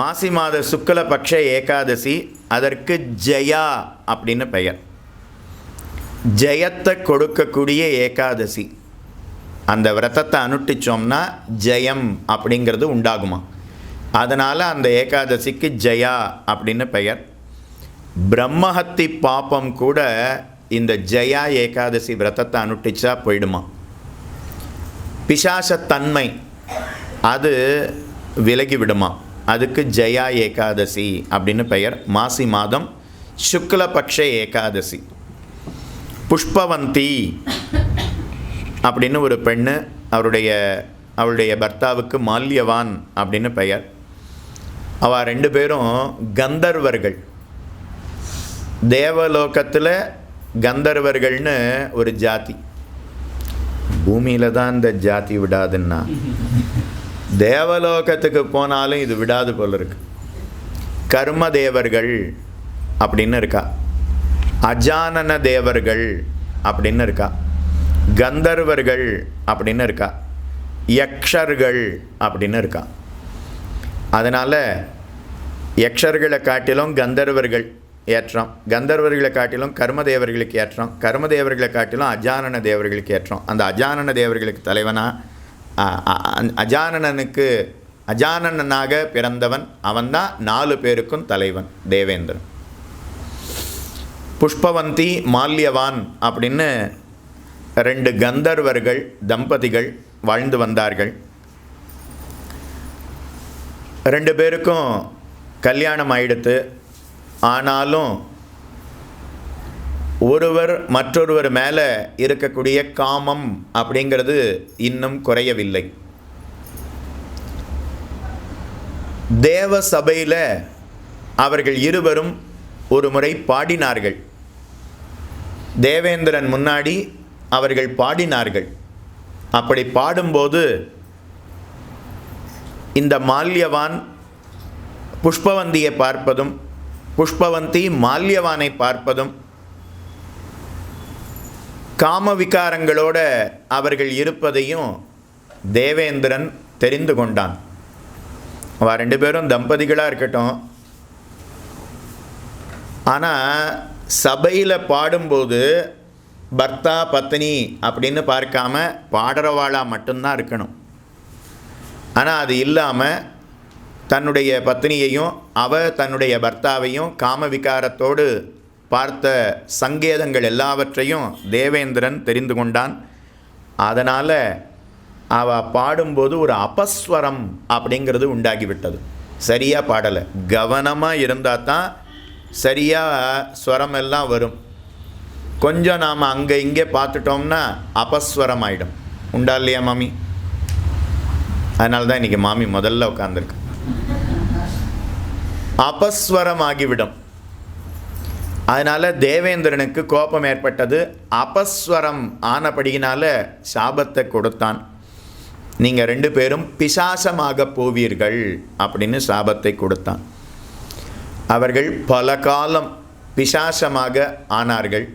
மாசி மாத சுக்லபக்ஷ ஏகாதசி அதற்கு ஜெயா அப்படின்னு பெயர். ஜெயத்தை கொடுக்கக்கூடிய ஏகாதசி. அந்த விரதத்தை அனுட்டிச்சோம்னா ஜெயம் அப்படிங்கிறது உண்டாகுமா? அதனால் அந்த ஏகாதசிக்கு ஜெயா அப்படின்னு பெயர். பிரம்மஹத்தி பாப்பம் கூட இந்த ஜெயா ஏகாதசி விரதத்தை அனுட்டிச்சா போயிடுமா? பிசாசத்தன்மை அது விலகி விடுமா? அதுக்கு ஜெயா ஏகாதசி அப்படின்னு பெயர். மாசி மாதம் சுக்லபக்ஷ ஏகாதசி. புஷ்பவந்தி அப்படின்னு ஒரு பெண்ணு அவருடைய அவருடைய பர்த்தாவுக்கு மால்யவான் அப்படின்னு பெயர். அவ ரெண்டு பேரும் கந்தர்வர்கள். தேவலோகத்தில் கந்தர்வர்கள்னு ஒரு ஜாதி. பூமியில் தான் இந்த ஜாதி விடாதுன்னா. தேவலோகத்துக்கு போனாலும் இது விடாது போல் இருக்கு. கர்ம தேவர்கள் அப்படின்னு இருக்கா? அஜானன தேவர்கள் அப்படின்னு இருக்கா? கந்தர்வர்கள் அப்படின்னு இருக்கா? யக்ஷர்கள் அப்படின்னு இருக்கா? அதனால் யக்ஷர்களை காட்டிலும் கந்தர்வர்கள் ஏற்றம் கந்தர்வர்களை காட்டிலும் கர்மதேவர்களுக்கு ஏற்றம் கர்மதேவர்களை காட்டிலும் அஜானன தேவர்களுக்கு ஏற்றம். அந்த அஜானன தேவர்களுக்கு தலைவனா அஜானனனுக்கு அஜானனனாக பிறந்தவன் அவன்தான் நாலு பேருக்கும் தலைவன் தேவேந்திரன். புஷ்பவந்தி மால்யவான் அப்படின்னு ரெண்டு கந்தர்வர்கள் தம்பதிகள் வாழ்ந்து வந்தார்கள். ரெண்டு பேருக்கும் கல்யாணம் ஆயிடுத்து ஆனாலும் ஒருவர் மற்றொருவர் மேலே இருக்கக்கூடிய காமம் அப்படிங்கிறது இன்னும் குறையவில்லை. தேவ சபையில் அவர்கள் இருவரும் ஒரு முறை பாடினார்கள். தேவேந்திரன் முன்னாடி அவர்கள் பாடினார்கள். அப்படி பாடும்போது இந்த மால்யவான் புஷ்பவந்தியை பார்ப்பதும் புஷ்பவந்தி மால்யவானை பார்ப்பதும் காம விகாரங்களோட அவர்கள் இருப்பதையும் தேவேந்திரன் தெரிந்து கொண்டான். அவள் ரெண்டு பேரும் தம்பதிகளாக இருக்கட்டும். ஆனால் சபையில் பாடும்போது பர்த்தா பத்னி அப்படின்னு பார்க்காம பாடுறவாளாக மட்டும்தான் இருக்கணும். ஆனால் அது இல்லாமல் தன்னுடைய பத்னியையும் அவ தன்னுடைய பர்த்தாவையும் காம விகாரத்தோடு பார்த்த சங்கேதங்கள் எல்லாவற்றையும் தேவேந்திரன் தெரிந்து கொண்டான். அதனால் அவ பாடும்போது ஒரு அபஸ்வரம் அப்படிங்கிறது உண்டாகிவிட்டது. சரியாக பாடலை. கவனமாக இருந்தால் தான் சரியாக ஸ்வரம் எல்லாம் வரும். கொஞ்சம் நாம் அங்கே இங்கே பார்த்துட்டோம்னா அபஸ்வரம் ஆகிடும் உண்டா இல்லையா மாமி? அதனால தான் இன்றைக்கி மாமி முதல்ல உட்காந்துருக்கு அபஸ்வரம் ஆகிவிடும். அதனால் தேவேந்திரனுக்கு கோபம் ஏற்பட்டது. அபஸ்வரம் ஆனபடியினால சாபத்தை கொடுத்தான். நீங்கள் ரெண்டு பேரும் பிசாசமாக போவீர்கள் அப்படின்னு சாபத்தை கொடுத்தான். அவர்கள் பல காலம் பிசாசமாக ஆனார்கள்.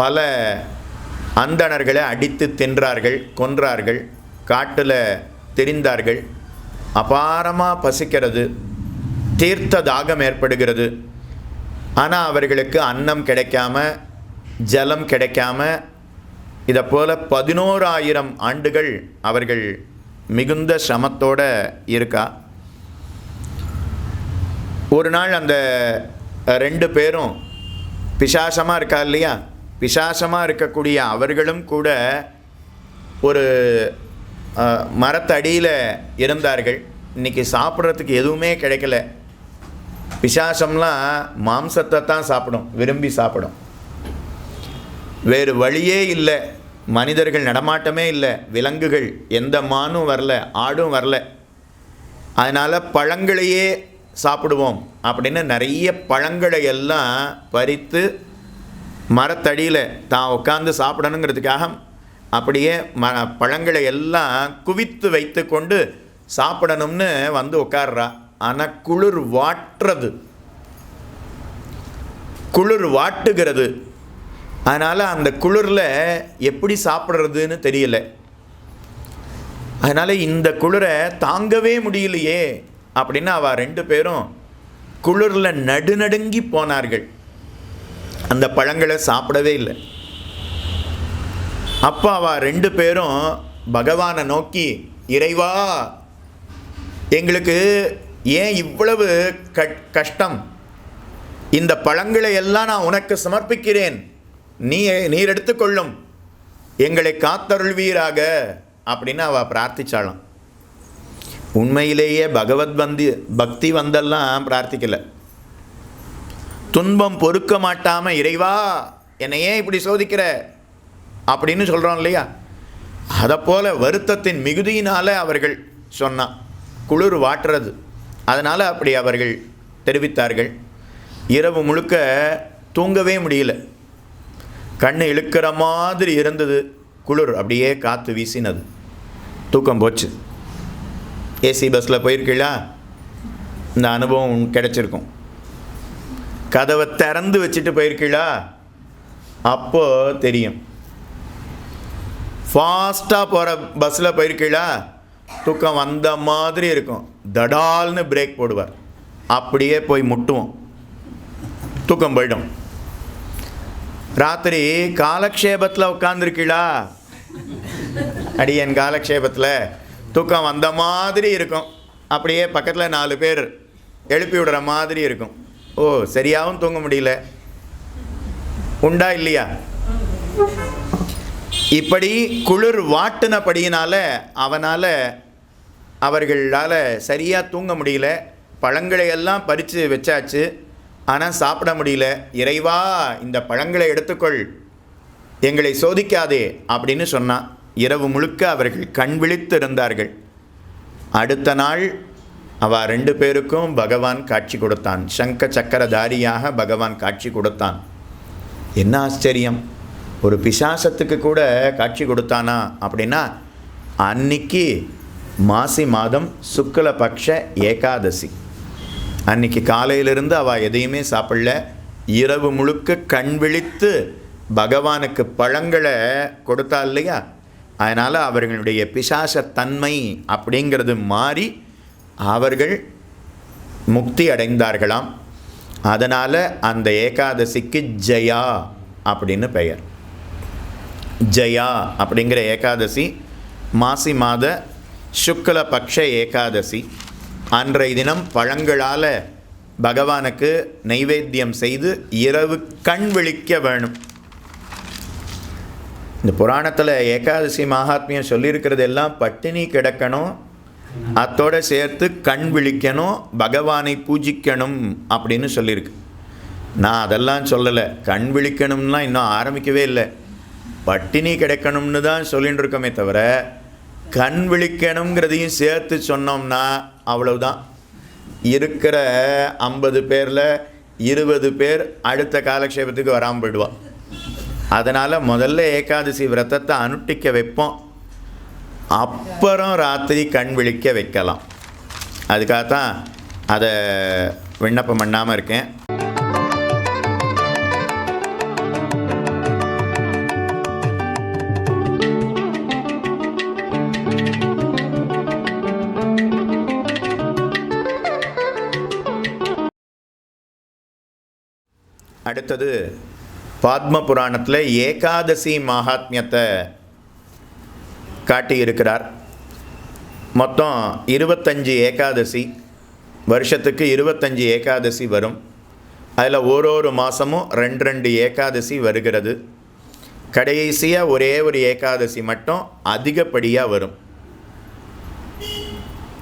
பல அந்தணர்களை அடித்து தின்றார்கள் கொன்றார்கள் காட்டில் தெரிந்தார்கள். அபாரமாக பசிக்கிறது தீர்த்த தாகம் ஏற்படுகிறது. ஆனால் அவர்களுக்கு அன்னம் கிடைக்காம ஜலம் கிடைக்காம இதை போல் பதினோராயிரம் ஆண்டுகள் அவர்கள் மிகுந்த சிரமத்தோட இருக்கா? ஒரு நாள் அந்த ரெண்டு பேரும் பிசாசமாக இருக்கா இல்லையா? பிசாசமாக இருக்கக்கூடிய அவர்களும் கூட ஒரு மரத்தடியில் இருந்தார்கள். இன்றைக்கி சாப்பிட்றதுக்கு எதுவுமே கிடைக்கல. பிசாசம்லாம் மாம்சத்தை தான் சாப்பிடும் விரும்பி சாப்பிடும். வேறு வழியே இல்லை. மனிதர்கள் நடமாட்டமே இல்லை. விலங்குகள் எந்த மானும் வரல ஆடும் வரல. அதனால் பழங்களையே சாப்பிடுவோம் அப்படின்னு நிறைய பழங்களை எல்லாம் பறித்து மரத்தடியில் தான் உட்காந்து சாப்பிடணுங்கிறதுக்காக அப்படியே ம பழங்களை எல்லாம் குவித்து வைத்து கொண்டு சாப்பிடணும்னு வந்து உட்கார்றா. ஆனால் குளிர் வாட்டுறது. குளிர் வாட்டுகிறது. அதனால் அந்த குளிரில் எப்படி சாப்பிட்றதுன்னு தெரியல. அதனால் இந்த குளிரை தாங்கவே முடியலையே அப்படின்னு அவள் ரெண்டு பேரும் குளிரில் நடுநடுங்கி போனார்கள். அந்த பழங்களை சாப்பிடவே இல்லை. அப்போ அவள் ரெண்டு பேரும் பகவானை நோக்கி இறைவா எங்களுக்கு ஏன் இவ்வளவு கட் கஷ்டம்? இந்த பழங்களை எல்லாம் நான் உனக்கு சமர்ப்பிக்கிறேன். நீ நீர் எடுத்துக்கொள்ளும். எங்களை காத்தருள்வீராக அப்படின்னு அவ பிரார்த்திச்சாளாம். உண்மையிலேயே பகவத் பந்தி பக்தி வந்தெல்லாம் பிரார்த்திக்கல. துன்பம் பொறுக்க மாட்டாமல் இறைவா என்னை ஏன் இப்படி சோதிக்கிற? அப்படின்னு சொல்கிறோம் இல்லையா? அதை போல வருத்தத்தின் மிகுதியினால் அவர்கள் சொன்னான். குளிர் வாட்டுறது. அதனால் அப்படி அவர்கள் தெரிவித்தார்கள். இரவு முழுக்க தூங்கவே முடியல. கண் இழுக்கிற மாதிரி இருந்தது. குளிர் அப்படியே காற்று வீசினது. தூக்கம் போச்சு. ஏசி பஸ்ஸில் போயிருக்கீங்களா இந்த அனுபவம் கிடச்சிருக்கும். கதவை திறந்து வச்சுட்டு போயிருக்கீங்களா அப்போ தெரியும். ஃபாஸ்ட்டாக போகிற பஸ்ஸில் போயிருக்கீங்களா தூக்கம் வந்த மாதிரி இருக்கும். தடால்னு பிரேக் போடுவார். அப்படியே போய் முட்டுவோம். தூக்கம் போயிடும். ராத்திரி காலக்ஷேபத்தில் உட்காந்துருக்கீங்களா அடியன் காலக்ஷேபத்தில் தூக்கம் வந்த மாதிரி இருக்கும். அப்படியே பக்கத்தில் நாலு பேர் எழுப்பி விடுற மாதிரி இருக்கும். ஓ சரியாகவும் தூங்க முடியல. உண்டா இல்லையா? இப்படி குளிர் வாட்டினபடியினால அவனால் அவர்களால் சரியாக தூங்க முடியல. பழங்களை எல்லாம் பறித்து வச்சாச்சு. ஆனால் சாப்பிட முடியல. இறைவா இந்த பழங்களை எடுத்துக்கொள். எங்களை சோதிக்காதே அப்படின்னு சொன்னான் இரவு முழுக்க அவர்கள் கண் விழித்து இருந்தார்கள். அடுத்த நாள் அவ ரெண்டு பேருக்கும் பகவான் காட்சி கொடுத்தான். சங்க சக்கரதாரியாக பகவான் காட்சி கொடுத்தான். என்ன ஆச்சரியம்? ஒரு பிசாசத்துக்கு கூட காட்சி கொடுத்தானா அப்படின்னா அன்னைக்கு மாசி மாதம் சுக்லபக்ஷ ஏகாதசி. அன்னைக்கு காலையிலிருந்து அவள் எதையுமே சாப்பிடல. இரவு முழுக்க கண் விழித்து பகவானுக்கு பழங்களை கொடுத்தா இல்லையா? அதனால் அவர்களுடைய பிசாசத்தன்மை அப்படிங்கிறது மாறி அவர்கள் முக்தி அடைந்தார்களாம். அதனால் அந்த ஏகாதசிக்கு ஜெயா அப்படின்னு பெயர். ஜெயா அப்படிங்கிற ஏகாதசி மாசி மாத சுக்ல பக்ஷ ஏகாதசி. அன்றைய தினம் பழங்களால் பகவானுக்கு நைவேத்தியம் செய்து இரவு கண் விழிக்க வேணும். இந்த புராணத்தில் ஏகாதசி மகாத்மியம் சொல்லியிருக்கிறது எல்லாம் பட்டினி கிடக்கணும். அத்தோடு சேர்த்து கண் விழிக்கணும் பகவானை பூஜிக்கணும் அப்படின்னு சொல்லியிருக்கு. நான் அதெல்லாம் சொல்லலை. கண் விழிக்கணும்லாம் இன்னும் ஆரம்பிக்கவே இல்லை. பட்டினி கிடைக்கணும்னு தான் சொல்லிகிட்டு இருக்கோமே தவிர கண் விழிக்கணுங்கிறதையும் சேர்த்து சொன்னோம்னா அவ்வளவுதான். இருக்கிற ஐம்பது பேரில் இருபது பேர் அடுத்த காலக்ஷேபத்துக்கு வராமல் போயிடுவான் அதனால் முதல்ல ஏகாதசி விரதத்தை அனுட்டிக்க வைப்போம். அப்புறம் ராத்திரி கண் விழிக்க வைக்கலாம். அதுக்காகத்தான் அதை விண்ணப்பம் பண்ணாமல் இருக்கேன். அடுத்தது பாத்ம புராணத்தில் ஏகாதசி மகாத்மியத்தை காட்டியிருக்கிறார். மொத்தம் இருபத்தஞ்சி ஏகாதசி வருஷத்துக்கு இருபத்தஞ்சி ஏகாதசி வரும். அதில் ஒரு ஒரு மாதமும் ரெண்டு ரெண்டு ஏகாதசி வருகிறது. கடைசியாக ஒரே ஒரு ஏகாதசி மட்டும் அதிகப்படியாக வரும்.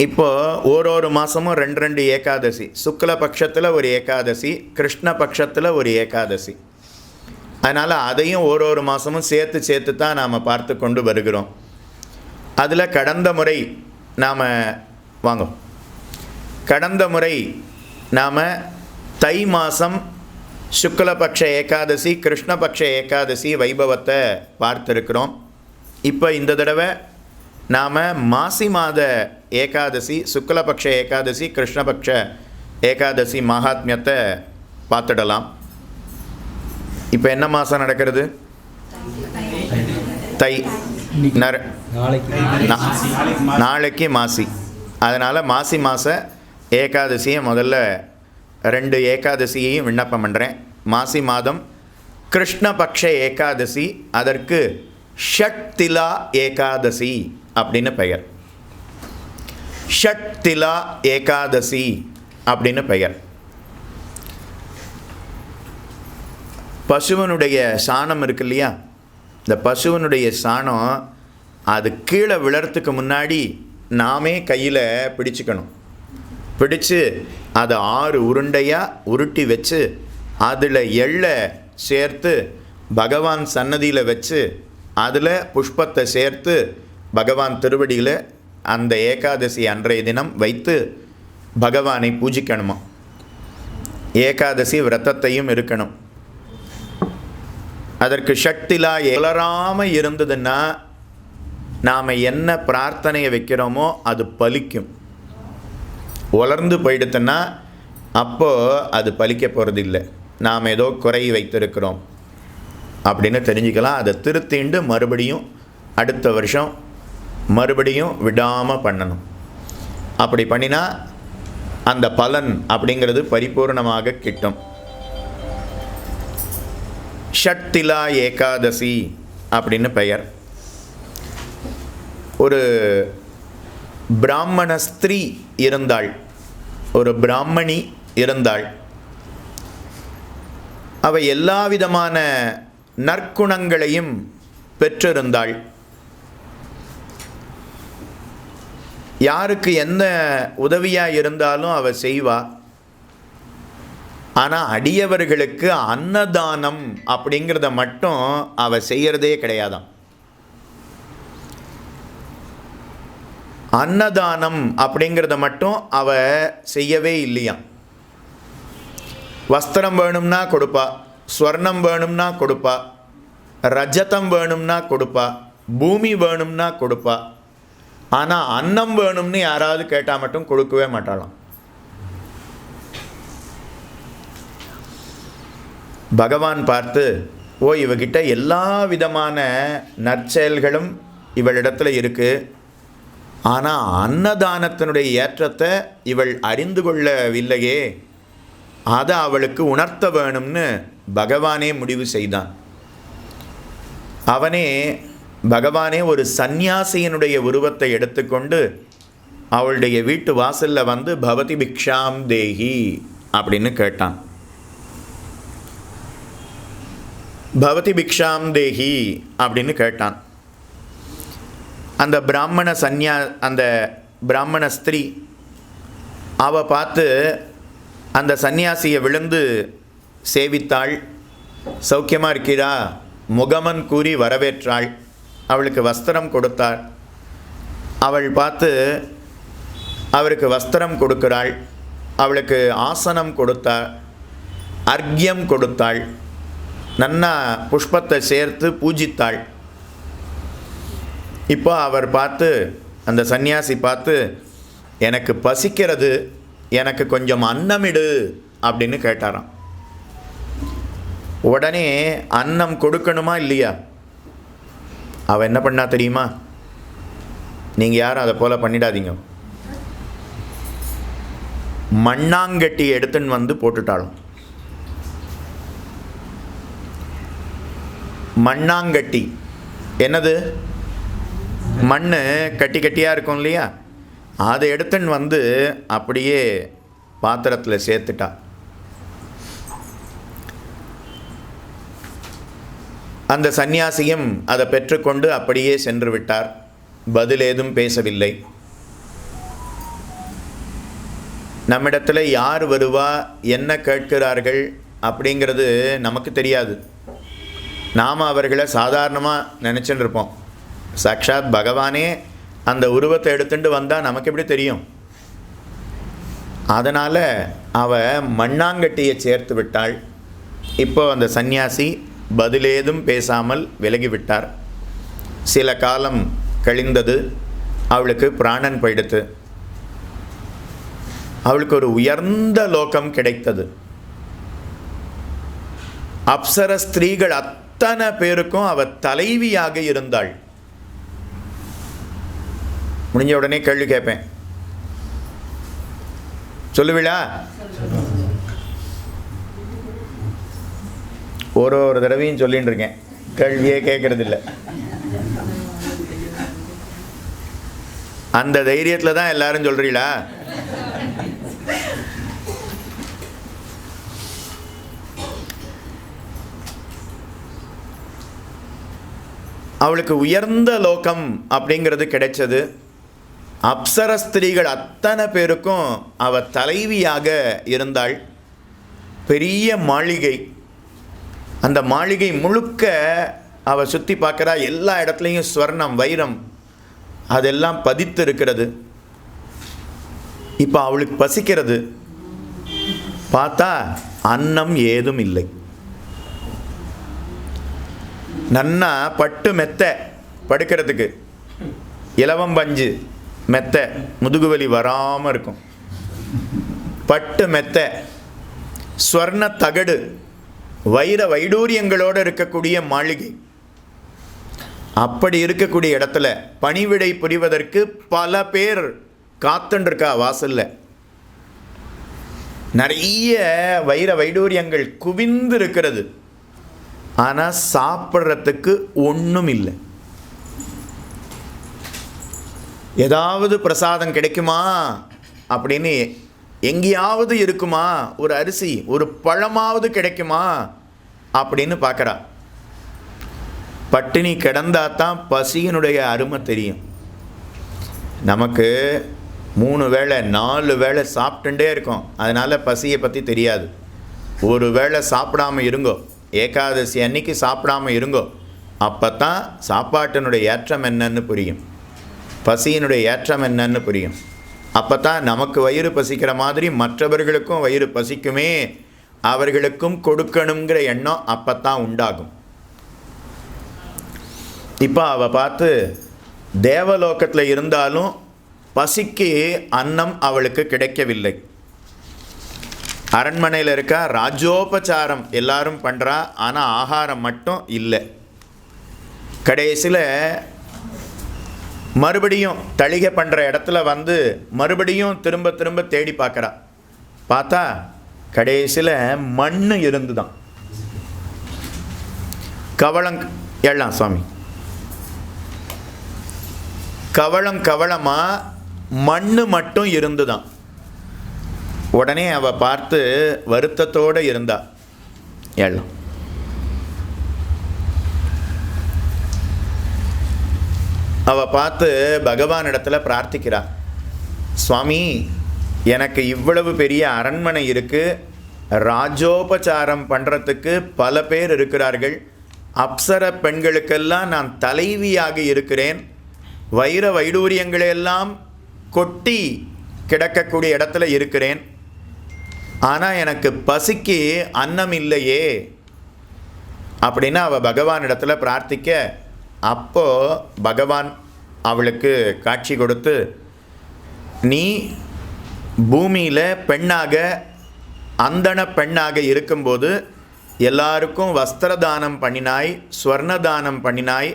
இப்போது ஒரு ஒரு மாதமும் ரெண்டு ரெண்டு ஏகாதசி. சுக்ல பட்சத்தில் ஒரு ஏகாதசி கிருஷ்ண பட்சத்தில் ஒரு ஏகாதசி. அதனால் அதையும் ஒரு ஒரு மாதமும் சேர்த்து சேர்த்து தான் நாம் பார்த்து கொண்டு வருகிறோம். அதில் கடந்த முறை நாம் வாங்க. கடந்த முறை நாம் தை மாதம் சுக்லபக்ஷ ஏகாதசி கிருஷ்ணபக்ஷ ஏகாதசி வைபவத்தை பார்த்துருக்குறோம். இப்போ இந்த தடவை நாம் மாசி மாத ஏகாதசி சுக்லபக்ஷ ஏகாதசி கிருஷ்ணபக்ஷ ஏகாதசி மகாத்மியத்தை பார்த்துடலாம். இப்போ என்ன மாதம் நடக்கிறது? தை நர நாளைக்கு மாசி. அதனால் மாசி மாத ஏகாதசியை முதல்ல ரெண்டு ஏகாதசியையும் விண்ணப்பம் பண்ணுறேன் மாசி மாதம் கிருஷ்ணபக்ஷ ஏகாதசி அதற்கு ஷட்திலா ஏகாதசி. அப்படின்னு பெயர். ஷட்திலா ஏகாதசி அப்படின்னு பெயர். பசுவனுடைய சாணம் இருக்கு இல்லையா? இந்த பசுவனுடைய சாணம் அது கீழே விழறதுக்கு முன்னாடி நாமே கையில் பிடிச்சிக்கணும். பிடிச்சு அதை ஆறு உருண்டையாக உருட்டி வச்சு அதில் எள்ளை சேர்த்து பகவான் சன்னதியில் வச்சு அதில் புஷ்பத்தை சேர்த்து பகவான் திருவடியில் அந்த ஏகாதசி அன்றைய தினம் வைத்து பகவானை பூஜிக்கணுமா? ஏகாதசி விரதத்தையும் இருக்கணும். அதற்கு சக்திலா எழறாமல் இருந்ததுன்னா நாம் என்ன பிரார்த்தனையை வைக்கிறோமோ அது பலிக்கும். உலர்ந்து போயிடுத்துன்னா அப்போது அது பலிக்க போகிறது இல்லை நாம் ஏதோ குறை வைத்திருக்கிறோம். அப்படின்னு தெரிஞ்சுக்கலாம். அதை திருத்திண்டு மறுபடியும் அடுத்த வருஷம் மறுபடியும் விடாமல் பண்ணணும். அப்படி பண்ணினா அந்த பலன் அப்படிங்கிறது பரிபூர்ணமாக கிட்டும். ஷட்திலா ஏகாதசி அப்படின்னு பெயர். ஒரு பிராமண ஸ்திரீ இருந்தாள். ஒரு பிராமணி இருந்தாள். அவை எல்லா விதமான நற்குணங்களையும் பெற்றிருந்தாள். யாருக்கு எந்த உதவியாக இருந்தாலும் அவள் செய்வா. ஆனால் அடியவர்களுக்கு அன்னதானம் அப்படிங்கிறத மட்டும் அவள் செய்கிறதே கிடையாதாம். அன்னதானம் அப்படிங்கிறத மட்டும் அவ செய்யவே இல்லையாம். வஸ்திரம் வேணும்னா கொடுப்பா ஸ்வர்ணம் வேணும்னா கொடுப்பா ரஜதம் வேணும்னா கொடுப்பா பூமி வேணும்னா கொடுப்பா ஆனால் அன்னம் வேணும்னு யாராவது கேட்டால் மட்டும் கொடுக்கவே மாட்டாளாம். பகவான் பார்த்து ஓ இவகிட்ட எல்லா விதமான நற்செயல்களும் இவளிடத்தில் இருக்குது ஆனால் அன்னதானத்தினுடைய ஏற்றத்தை இவள் அறிந்து கொள்ளவில்லையே. அதை அவளுக்கு உணர்த்த வேணும்னு பகவானே முடிவு செய்தான். அவனே பகவானே ஒரு சந்நியாசியினுடைய உருவத்தை எடுத்துக்கொண்டு அவளுடைய வீட்டு வாசலில் வந்து பவதி பிக்ஷாம் தேகி அப்படின்னு கேட்டான். பவதி பிக்ஷாம் தேகி அப்படின்னு கேட்டான். அந்த பிராமண சந்நியா அந்த பிராமண ஸ்திரீ அவள் பார்த்து அந்த சந்நியாசியை விழுந்து சேவித்தாள் சௌக்கியமாக இருக்கிறா முகமன் கூறி வரவேற்றாள். அவளுக்கு வஸ்திரம் கொடுத்தாள். அவள் பார்த்து அவருக்கு வஸ்திரம் கொடுக்கிறாள். அவளுக்கு ஆசனம் கொடுத்தாள். அர்க்யம் கொடுத்தாள். நன்னா புஷ்பத்தை சேர்த்து பூஜித்தாள். இப்போ அவர் பார்த்து அந்த சன்னியாசி பார்த்து எனக்கு பசிக்கிறது. எனக்கு கொஞ்சம் அன்னமிடு அப்படின்னு கேட்டாராம். உடனே அன்னம் கொடுக்கணுமா இல்லையா? அவன் என்ன பண்ணா தெரியுமா? நீங்கள் யாரும் அதை போல் பண்ணிடாதீங்க. மண்ணாங்கட்டி எடுத்துன்னு வந்து போட்டுட்டாலும். மண்ணாங்கட்டி. என்னது? மண் கட்டி கட்டியாக இருக்கும் இல்லையா? அதை எடுத்துன்னு வந்து அப்படியே பாத்திரத்தில் சேர்த்துட்டா. அந்த சந்நியாசியும் அதை பெற்றுக்கொண்டு அப்படியே சென்று விட்டார் பதில் ஏதும் பேசவில்லை. நம்மிடத்தில் யார் வருவா என்ன கேட்கிறார்கள் அப்படிங்கிறது நமக்கு தெரியாது. நாம் அவர்களை சாதாரணமாக நினச்சின்னு இருப்போம் சாக்ஷாத் பகவானே அந்த உருவத்தை எடுத்துட்டு வந்தால் நமக்கு எப்படி தெரியும்? அதனால் அவ மண்ணாங்கட்டியை சேர்த்து விட்டாள். இப்போ அந்த சந்நியாசி பதிலேதும் பேசாமல் விலகிவிட்டார். சில காலம் கழிந்தது அவளுக்கு பிராணன் போயிடுத்து. அவளுக்கு ஒரு உயர்ந்த லோகம் கிடைத்தது. அப்சர ஸ்திரீகள் அத்தனை பேருக்கும் அவ தலைவியாக இருந்தாள். முடிஞ்ச உடனே கேள்வி கேட்பேன். சொல்லுவிழா ஒரு ஒரு தடவையும் சொல்லிகிட்டு இருக்கேன் கேள்வியே கேட்கறது அந்த தைரியத்தில் தான் எல்லாரும் சொல்றீங்களா அவளுக்கு உயர்ந்த லோகம் அப்படிங்கிறது கிடைச்சது. அப்சர ஸ்திரீகள் அத்தனை பேருக்கும் அவ தலைவியாக இருந்தாள். பெரிய மாளிகை. அந்த மாளிகை முழுக்க அவள் சுற்றி பார்க்குறா எல்லா இடத்துலையும் ஸ்வர்ணம் வைரம் அதெல்லாம் பதித்து இருக்கிறது இப்போ அவளுக்கு பசிக்கிறது. பார்த்தா அன்னம் ஏதும் இல்லை. நன்னா பட்டு மெத்த படுக்கிறதுக்கு. இலவம் பஞ்சு மெத்த முதுகுவலி வராமல் இருக்கும். பட்டு மெத்த ஸ்வர்ண தகடு வைர வைடூரியங்களோடு இருக்கக்கூடிய மாளிகை. அப்படி இருக்கக்கூடிய இடத்துல பணிவிடை புரிவதற்கு பல பேர் காத்துருக்கா வாசல்ல. நிறைய வைர வைடூரியங்கள் குவிந்து இருக்கிறது ஆனால் சாப்பிட்றதுக்கு ஒன்றும் இல்லை ஏதாவது பிரசாதம் கிடைக்குமா? அப்படின்னு எங்கேயாவது இருக்குமா? ஒரு அரிசி ஒரு பழமாவது கிடைக்குமா? அப்படின்னு பார்க்குறா. பட்டினி கிடந்தா தான் பசியினுடைய அருமை தெரியும். நமக்கு மூணு வேளை நாலு வேளை சாப்பிட்டுட்டே இருக்கோம். அதனால் பசியை பற்றி தெரியாது. ஒரு வேளை சாப்பிடாம இருங்கோ. ஏகாதசி அன்னைக்கு சாப்பிடாம இருங்கோ. அப்போ தான் சாப்பாட்டினுடைய ஏற்றம் என்னன்னு புரியும். பசியினுடைய ஏற்றம் என்னன்னு புரியும். அப்போ தான் நமக்கு வயிறு பசிக்கிற மாதிரி மற்றவர்களுக்கும் வயிறு பசிக்குமே. அவர்களுக்கும் கொடுக்கணுங்கிற எண்ணம் அப்போ தான் உண்டாகும். இப்போ அவள் பார்த்து தேவலோகத்தில் இருந்தாலும் பசிக்கு அன்னம் அவளுக்கு கிடைக்கவில்லை. அரண்மனையில் இருக்க ராஜோபச்சாரம் எல்லாரும் பண்ணுறா ஆனால் ஆகாரம் மட்டும் இல்லை. கடைசியில் மறுபடியும் தளிகை பண்ணுற இடத்துல வந்து மறுபடியும் திரும்ப திரும்ப தேடி பார்க்குறா. பார்த்தா கடைசியில் மண் இருந்து தான் கவளம் எல்லாம் சுவாமி. கவளம் கவளமாக மண் மட்டும் இருந்துதான். உடனே அவ பார்த்து வருத்தத்தோடு இருந்தா. எல்லாம் அவ பார்த்து பகவான் இடத்துல பிரார்த்திக்கிறா சுவாமி எனக்கு இவ்வளவு பெரிய அரண்மனை இருக்குது ராஜோபச்சாரம் பண்ணுறதுக்கு பல பேர் இருக்கிறார்கள். அப்சர பெண்களுக்கெல்லாம் நான் தலைவியாக இருக்கிறேன். வைர வைடூரியங்களையெல்லாம் கொட்டி கிடக்கக்கூடிய இடத்துல இருக்கிறேன். ஆனால் எனக்கு பசிக்கு அன்னம் இல்லையே. அப்படின்னு அவள் பகவான் இடத்துல பிரார்த்திக்க அப்போது பகவான் அவளுக்கு காட்சி கொடுத்து நீ பூமியில் பெண்ணாக அந்தன பெண்ணாக இருக்கும்போது எல்லாருக்கும் வஸ்திரதானம் பண்ணினாய் ஸ்வர்ணதானம் பண்ணினாய்.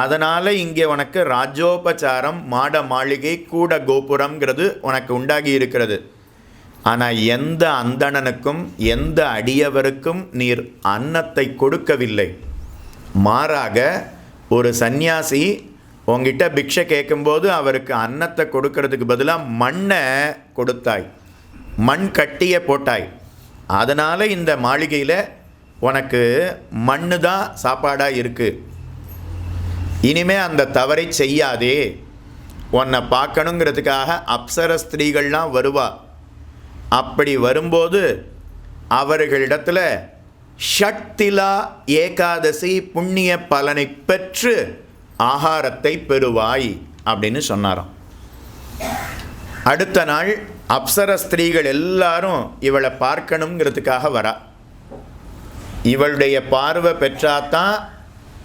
அதனால் இங்கே உனக்கு ராஜோபச்சாரம் மாட மாளிகை கூட கோபுரம்ங்கிறது உனக்கு உண்டாகி இருக்கிறது. ஆனால் எந்த அந்தணனுக்கும் எந்த அடியவருக்கும் நீர் அன்னத்தை கொடுக்கவில்லை. மாறாக ஒரு சந்நியாசி உங்ககிட்ட பிக்ஷை கேட்கும்போது அவருக்கு அன்னத்தை கொடுக்கறதுக்கு பதிலாக மண்ணை கொடுத்தாய். மண் கட்டிய போட்டாய். அதனால் இந்த மாளிகையில் உனக்கு மண்ணு தான் சாப்பாடாக இருக்குது இனிமே அந்த தவறை செய்யாதே. உன்னை பார்க்கணுங்கிறதுக்காக அப்சர ஸ்திரீகள்லாம் வருவா. அப்படி வரும்போது அவர்களிடத்தில் ஷட்திலா ஏகாதசி புண்ணிய பலனை பெற்று ஆகாரத்தை பெறுவாய் அப்படின்னு சொன்னாராம். அடுத்த நாள் அப்சர ஸ்திரீகள் எல்லாரும் இவளை பார்க்கணுங்கிறதுக்காக வரா. இவளுடைய பார்வை பெற்றாதான்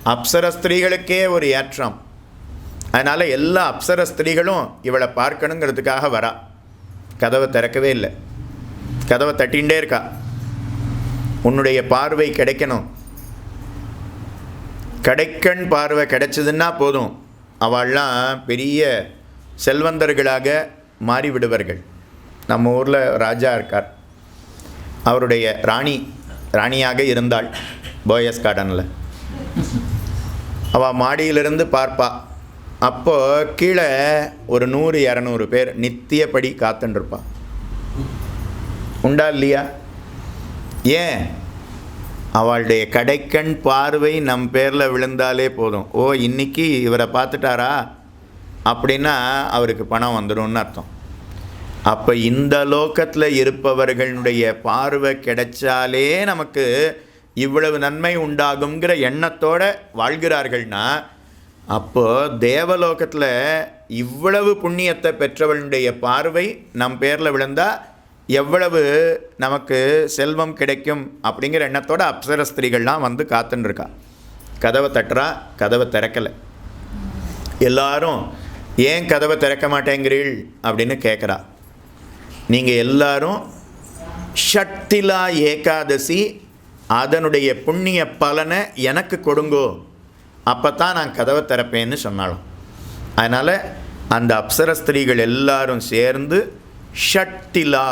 அப்சர ஸ்திரீகளுக்கே ஒரு ஏற்றம். அதனால் எல்லா அப்சர ஸ்திரீகளும் இவளை பார்க்கணுங்கிறதுக்காக வரா. கதவை திறக்கவே இல்லை. கதவை தட்டின்ண்டே இருக்கா. உன்னுடைய பார்வை கிடைக்கணும். கடைக்கண் பார்வை கிடைச்சதுன்னா போதும். அவள்லாம் பெரிய செல்வந்தர்களாக மாறிவிடுவார்கள். நம்ம ஊரில் ராஜா இருக்கார். அவருடைய ராணி ராணியாக இருந்தாள் போயஸ் கார்டனில். அவள் மாடியிலிருந்து பார்ப்பா. அப்போது கீழே ஒரு நூறு இரநூறு பேர் நித்தியப்படி காத்துருப்பா உண்டா இல்லையா? ஏன்? அவளுடைய கடைக்கண் பார்வை நம் பேரில் விழுந்தாலே போதும். ஓ இன்னைக்கு இவரை பார்த்துட்டாரா? அப்படின்னா அவருக்கு பணம் வந்துடும்னு அர்த்தம். அப்போ இந்த லோகத்தில் இருப்பவர்களுடைய பார்வை கிடைச்சாலே நமக்கு இவ்வளவு நன்மை உண்டாகுங்கிற எண்ணத்தோடு வாழ்கிறார்கள்னா அப்போது தேவலோகத்தில் இவ்வளவு புண்ணியத்தை பெற்றவளுடைய பார்வை நம் பேரில் விழுந்தால் எவ்வளவு நமக்கு செல்வம் கிடைக்கும் அப்படிங்கிற எண்ணத்தோட அப்சர ஸ்திரீகள்லாம் வந்து காத்துன்னுருக்காள் கதவை தட்டுறா கதவை திறக்கலை. எல்லாரும் ஏன் கதவை திறக்க மாட்டேங்கிறீள்? அப்படின்னு கேட்குறா நீங்கள் எல்லாரும் ஷட்டிலா ஏகாதசி அதனுடைய புண்ணிய பலனை எனக்கு கொடுங்கோ. அப்போ தான் நான் கதவை திறப்பேன்னு சொன்னாலும் அதனால் அந்த அப்சர ஸ்திரீகள் எல்லாரும் சேர்ந்து ஷட்டிலா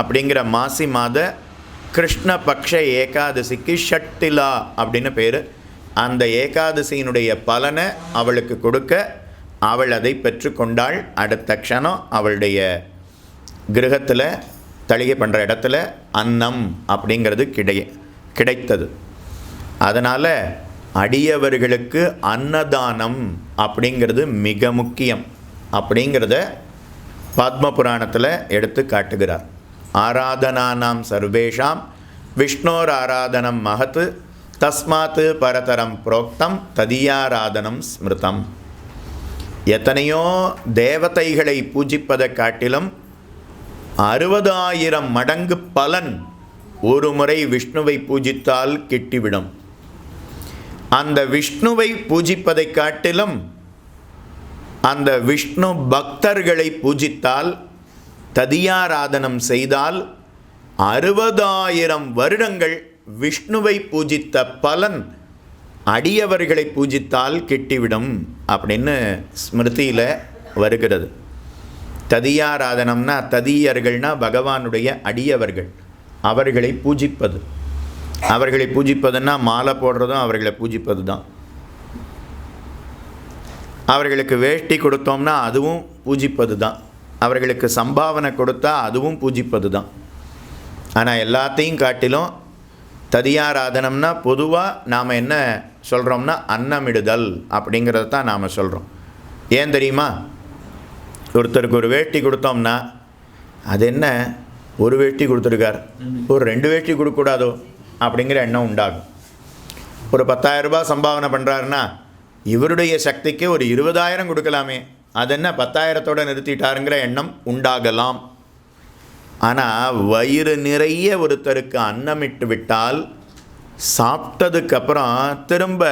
அப்படிங்கிற மாசி மாத கிருஷ்ணபக்ஷ ஏகாதசிக்கு ஷட்டிலா அப்படின்னு பேர். அந்த ஏகாதசியினுடைய பலனை அவளுக்கு கொடுக்க அவள் அதை பெற்றுக்கொண்டாள். அடுத்த க்ஷணம் அவளுடைய கிரகத்தில் தளிகை பண்ணுற இடத்துல அன்னம் அப்படிங்கிறது கிடை கிடைத்தது. அதனால் அடியவர்களுக்கு அன்னதானம் அப்படிங்கிறது மிக முக்கியம் அப்படிங்கிறத பத்ம புராணத்தில் எடுத்து காட்டுகிறார். ஆராதனானாம் சர்வேஷாம். விஷ்ணோர் ஆராதனம் மகத். தஸ்மாத் பரதரம் புரோக்தம். ததியாராதனம் ஸ்மிருதம். எத்தனையோ தேவதைகளை பூஜிப்பதை காட்டிலும் அறுபதாயிரம் மடங்கு பலன் ஒரு முறை விஷ்ணுவை பூஜித்தால் கிட்டிவிடும். அந்த விஷ்ணுவை பூஜிப்பதை காட்டிலும் அந்த விஷ்ணு பக்தர்களை பூஜித்தால் ததியாராதனம் செய்தால் அறுபதாயிரம் வருடங்கள் விஷ்ணுவை பூஜித்த பலன் அடியவர்களை பூஜித்தால் கிட்டிவிடும் அப்படின்னு ஸ்மிருதியில் வருகிறது. ததியாராதனம்னா ததியர்கள்னா பகவானுடைய அடியவர்கள். அவர்களை பூஜிப்பது. அவர்களை பூஜிப்பதுன்னா மாலை போடுறதும் அவர்களை பூஜிப்பது தான் அவர்களுக்கு வேஷ்டி கொடுத்தோம்னா அதுவும் பூஜிப்பது தான் அவர்களுக்கு சம்பாவனை கொடுத்தா அதுவும் பூஜிப்பது தான் ஆனால் எல்லாத்தையும் காட்டிலும் ததியாராதனம்னா பொதுவாக நாம் என்ன சொல்கிறோம்னா அன்னமிடுதல் அப்படிங்கிறத தான் நாம் சொல்கிறோம் ஏன் தெரியுமா? ஒருத்தருக்கு ஒரு வேட்டி கொடுத்தோம்னா அது என்ன? ஒரு வேட்டி கொடுத்துருக்கார். ஒரு ரெண்டு வேட்டி கொடுக்கக்கூடாதோ? அப்படிங்கிற எண்ணம் உண்டாகும். ஒரு பத்தாயிரம் ரூபாய் சம்பாவனை பண்ணுறாருன்னா இவருடைய சக்திக்கு ஒரு இருபதாயிரம் கொடுக்கலாமே. அது என்ன பத்தாயிரத்தோடு நிறுத்திட்டாருங்கிற எண்ணம் உண்டாகலாம். ஆனால் வயிறு நிறைய ஒருத்தருக்கு அன்னமிட்டு விட்டால் சாப்பிட்டதுக்கப்புறம் திரும்ப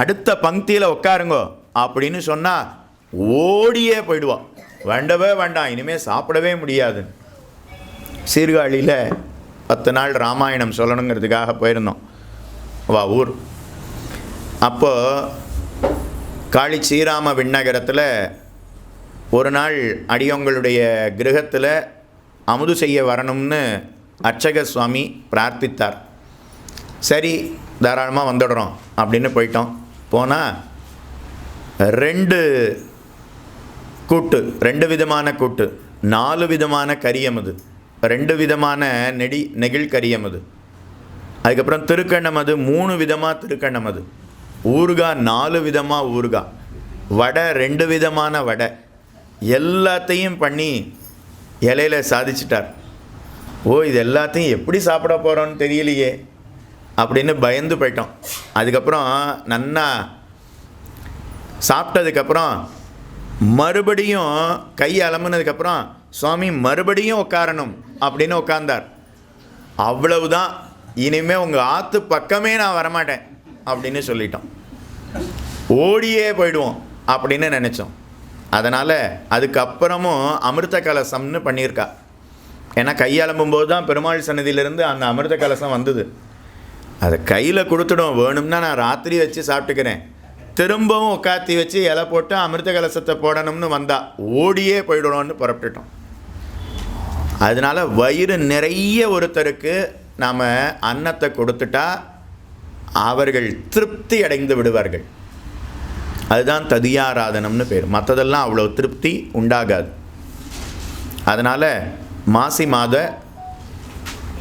அடுத்த பங்கியில் உட்காருங்கோ அப்படின்னு சொன்னால் ஓடியே போயிடுவான் வேண்டவே வேண்டாம் இனிமேல் சாப்பிடவே முடியாது. சீர்காழியில் பத்து நாள் ராமாயணம் சொல்லணுங்கிறதுக்காக போயிருந்தோம். வா ஊர். அப்போது காளி ஸ்ரீராம விண்ணகரத்தில் ஒரு நாள் அடியவங்களுடைய கிரகத்தில் அமுது செய்ய வரணும்னு அர்ச்சக சுவாமி பிரார்த்தித்தார். சரி தாராளமாக வந்துடுறோம் அப்படின்னு போயிட்டோம். போனால் ரெண்டு கூட்டு ரெண்டு விதமான கூட்டு நாலு விதமான கரியமது ரெண்டு விதமான நெடி நெகிழ் கரியமது. அதுக்கப்புறம் திருக்கண்ணமது மூணு விதமாக திருக்கண்ணமது. ஊறுகாய் நாலு விதமாக ஊறுகாய் வடை ரெண்டு விதமான வடை. எல்லாத்தையும் பண்ணி இலையில சாதிச்சிட்டார். ஓ இது எல்லாத்தையும் எப்படி சாப்பிட போகிறோன்னு தெரியலையே அப்படின்னு பயந்து போயிட்டோம். அதுக்கப்புறம் நன்னா சாப்பிட்டதுக்கப்புறம் மறுபடியும் கை அலம்புனதுக்கப்புறம் சுவாமி மறுபடியும் உட்காரணும் அப்படின்னு உட்கார்ந்தார். அவ்வளவுதான். இனிமேல் உங்கள் ஆற்று பக்கமே நான் வரமாட்டேன். அப்படின்னு சொல்லிட்டோம். ஓடியே போயிடுவோம் அப்படின்னு நினச்சோம். அதனால் அதுக்கப்புறமும் அமிர்த கலசம்னு பண்ணியிருக்கா. ஏன்னா கையலம்பும்போது தான் பெருமாள் சன்னதியிலேருந்து அந்த அமிர்த கலசம் வந்தது. அதை கையில் கொடுத்துடும். வேணும்னா நான் ராத்திரி வச்சு சாப்பிட்டுக்கிறேன். திரும்பவும் உட்காத்தி வச்சு இலை போட்டு அமிர்த கலசத்தை போடணும்னு வந்தா ஓடியே போயிடணும்னு புறப்பட்டுட்டோம். அதனால் வயிறு நிறைய ஒருத்தருக்கு நாம் அன்னத்தை கொடுத்துட்டா அவர்கள் திருப்தி அடைந்து விடுவார்கள். அதுதான் ததியாராதனம்னு பேர். மற்றதெல்லாம் அவ்வளோ திருப்தி உண்டாகாது. அதனால் மாசி மாத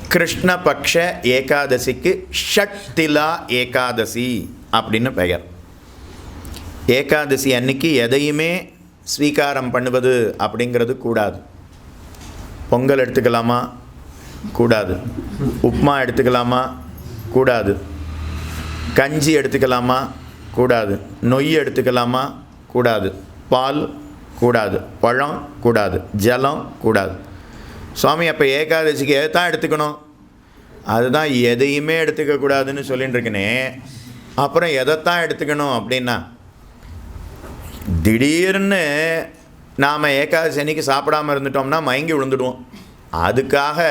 கிருஷ்ணபக்ஷ ஏகாதசிக்கு ஷட்டிலா ஏகாதசி அப்படின்னு பெயர். ஏகாதசி அன்னைக்கு எதையுமே ஸ்வீகாரம் பண்ணுவது அப்படிங்கிறது கூடாது. பொங்கல் எடுத்துக்கலாமா? கூடாது. உப்மா எடுத்துக்கலாமா? கூடாது. கஞ்சி எடுத்துக்கலாமா? கூடாது. நொய் எடுத்துக்கலாமா? கூடாது. பால் கூடாது. பழம் கூடாது. ஜலம் கூடாது. சுவாமி அப்போ ஏகாதசிக்கு எதை தான் எடுத்துக்கணும்? அதுதான் எதையுமே எடுத்துக்கக்கூடாதுன்னு சொல்லிட்டு இருக்கனே அப்புறம் எதைத்தான் எடுத்துக்கணும் அப்படின்னா திடீர்னு நாம் ஏகாதசி அன்னைக்கு சாப்பிடாம இருந்துட்டோம்னா மயங்கி விழுந்துடுவோம். அதுக்காக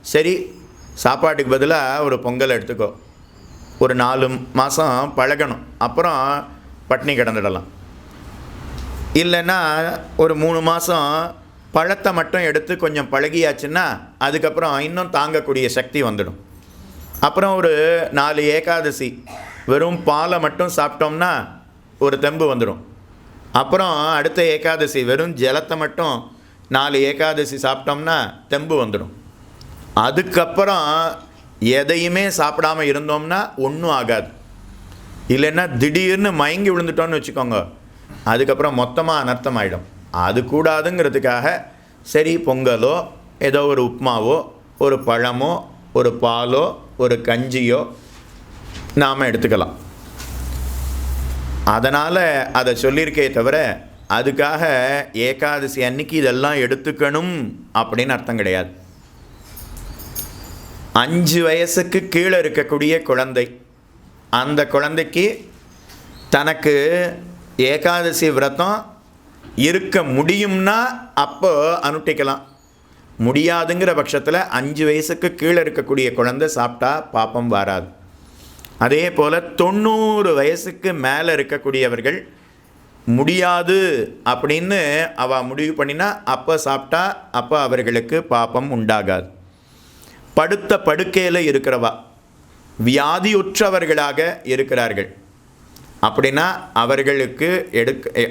சரி சாப்பாட்டுக்கு பதிலாக ஒரு பொங்கல் எடுத்துக்கோ. ஒரு நாலு மாதம் பழகணும். அப்புறம் பட்னி கிடந்துடலாம். இல்லைன்னா ஒரு மூணு மாதம் பழத்தை மட்டும் எடுத்து கொஞ்சம் பழகியாச்சுன்னா அதுக்கப்புறம் இன்னும் தாங்கக்கூடிய சக்தி வந்துடும். அப்புறம் ஒரு நாலு ஏகாதசி வெறும் பாலை மட்டும் சாப்பிட்டோம்னா ஒரு தெம்பு வந்துடும் அப்புறம் அடுத்த ஏகாதசி வெறும் ஜலத்தை மட்டும் நாலு ஏகாதசி சாப்பிட்டோம்னா தெம்பு வந்துடும் அதுக்கப்புறம் எதையுமே சாப்பிடாம இருந்தோம்னா ஒன்றும் ஆகாது. இல்லைன்னா திடீர்னு மயங்கி விழுந்துட்டோம்னு வச்சுக்கோங்க. அதுக்கப்புறம் மொத்தமாக அனர்த்தம் ஆகிடும் அது கூடாதுங்கிறதுக்காக சரி பொங்கலோ ஏதோ ஒரு உப்மாவோ ஒரு பழமோ ஒரு பாலோ ஒரு கஞ்சியோ நாம் எடுத்துக்கலாம். அதனால் அதை சொல்லியிருக்கே தவிர அதுக்காக ஏகாதசி அன்னைக்கு இதெல்லாம் எடுத்துக்கணும் அப்படின்னு அர்த்தம் கிடையாது. அஞ்சு வயசுக்கு கீழே இருக்கக்கூடிய குழந்தை. அந்த குழந்தைக்கு தனக்கு ஏகாதசி விரதம் இருக்க முடியும்னா அப்போ அனுட்டிக்கலாம். முடியாதுங்கிற பட்சத்தில் அஞ்சு வயசுக்கு கீழே இருக்கக்கூடிய குழந்தை சாப்பிட்டா பாப்பம் வராது. அதே போல் தொண்ணூறு வயசுக்கு மேலே இருக்கக்கூடியவர்கள் முடியாது அப்படின்னு அவள் முடிவு பண்ணினா அப்போ சாப்பிட்டா அப்போ அவர்களுக்கு பாப்பம் உண்டாகாது. படுத்த படுக்கையில் இருக்கிறவா? வியாதியுற்றவர்களாக இருக்கிறார்கள். அப்படின்னா அவர்களுக்கு எடுக்க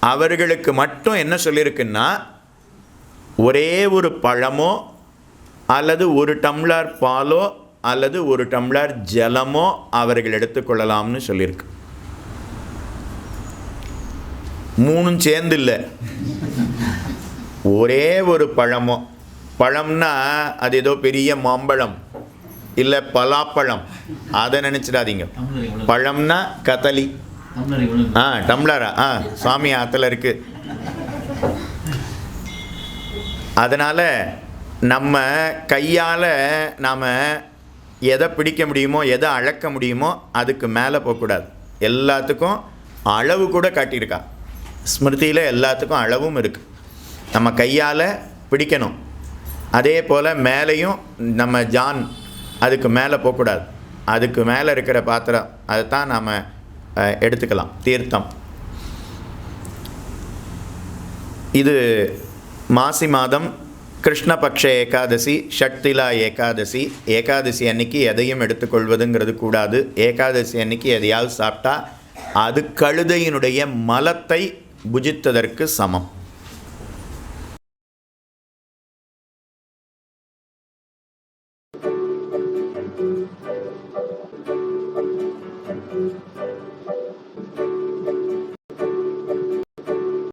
அவர்களுக்கு மட்டும் என்ன சொல்லியிருக்குன்னா ஒரே ஒரு பழமோ அல்லது ஒரு டம்ளர் பாலோ அல்லது ஒரு டம்ளர் ஜலமோ அவர்கள் எடுத்துக்கொள்ளலாம்னு சொல்லியிருக்கு மூணும் சேர்ந்து இல்லை. ஒரே ஒரு பழமோ. பழம்னா அது ஏதோ பெரிய மாம்பழம் இல்லை பலாப்பழம். அதை நினச்சிடாதீங்க. பழம்னா கதலி ஆ டம்ளரா? ஆ சுவாமி ஆற்றுல இருக்குது அதனால் நம்ம கையால் நாம் எதை பிடிக்க முடியுமோ எதை அளக்க முடியுமோ அதுக்கு மேலே போகக்கூடாது. எல்லாத்துக்கும் அளவு கூட காட்டியிருக்கா. ஸ்மிருதியில் எல்லாத்துக்கும் அளவும் இருக்குது நம்ம கையால் பிடிக்கணும். அதே போல் மேலேயும் நம்ம ஜான் அதுக்கு மேலே போகக்கூடாது அதுக்கு மேலே இருக்கிற பாத்திரம் அதை தான் நாம் எடுத்துக்கலாம். தீர்த்தம். இது மாசி மாதம் கிருஷ்ணபக்ஷ ஏகாதசி ஷட்திலா ஏகாதசி. ஏகாதசி அன்னைக்கு எதையும் எடுத்துக்கொள்வதுங்கிறது கூடாது. ஏகாதசி அன்னைக்கு எதையாவது சாப்பிட்டா அது கழுதையினுடைய மலத்தை புஜித்ததற்கு சமம்.